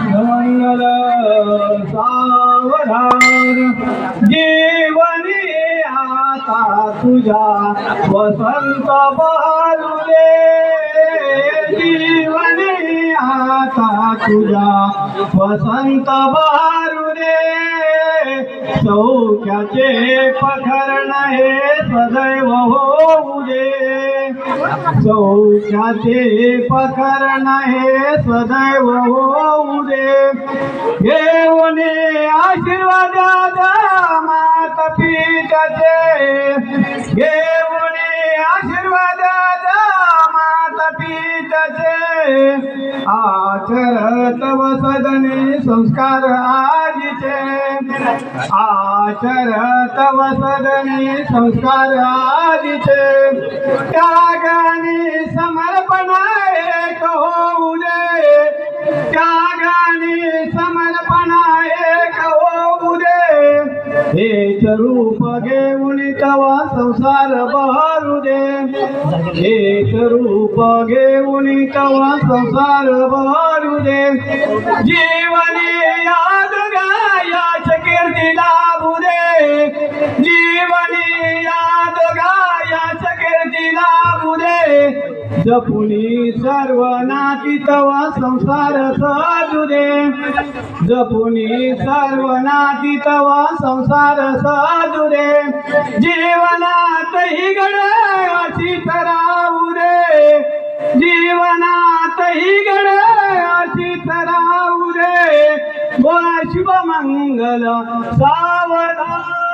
मंगल सावधान. जीवनी आता तुझा वसंत बहरू रे जीवनी आता तुझा वसंत बहरू रे सौख्याचे पखरण हे सदैव होऊ दे. चौक्याचे पखरण हे सदैव होऊ दे. घेऊने आशीर्वाद मात पिताचे घेऊने आशीर्वाद मात पिताचे आचरत वसदने संस्कार आजीचे. आचरत वसदने संस्कार आजीचे. त्या हेच रूप घेऊन तवा संसार बहरू दे. हेच रूप घेऊन तवा संसार बहरू दे. जीवनी जपुनी सर्व नाती तवा संसार साधू दे. जपुनी सर्व नाती तवा संसार साधू दे. जीवनात ही अशी तरावू रे जीवनात ही अशी तरावू रे बोला शुभमंगल सावधान